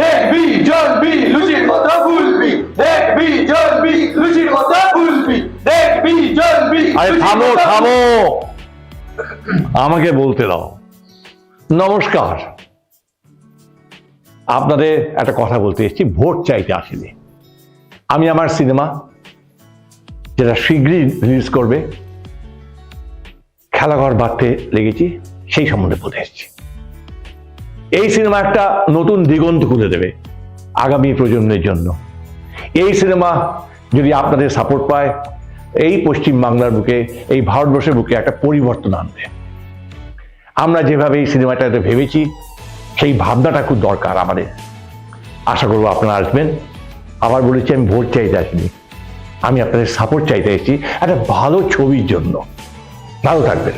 দেখবি জ্বলবি লুচির কথা ভুলবি দেখবি জ্বলবি লুচির কথা ভুলবি দেখবি জ্বলবি আরে থামো থামো। আমাকে বলতে দাও। নমস্কার। আপনাদের একটা কথা বলতে এসেছি ভোট চাইতে আসেনি। আমি আমার সিনেমা যেটা শীঘ্রই রিলিজ করবে খেলাঘর বাড়তে লেগেছি সেই সম্বন্ধে বলতে এসেছি। এই সিনেমা একটা নতুন দিগন্ত খুলে দেবে আগামী প্রজন্মের জন্য। এই সিনেমা যদি আপনাদের সাপোর্ট পায়, এই পশ্চিম বাংলার বুকে, এই ভারতবর্ষের বুকে একটা পরিবর্তন আনবে। আমরা যেভাবে এই সিনেমাটাতে ভেবেছি, সেই ভাবনাটা খুব দরকার আমাদের। আশা করব আপনারা আসবেন। আবার বলেছি, আমি ভোট চাইতে আসিনি। আমি আপনাদের সাপোর্ট চাইতে এসেছি একটা ভালো ছবির জন্য। ভালো থাকবেন।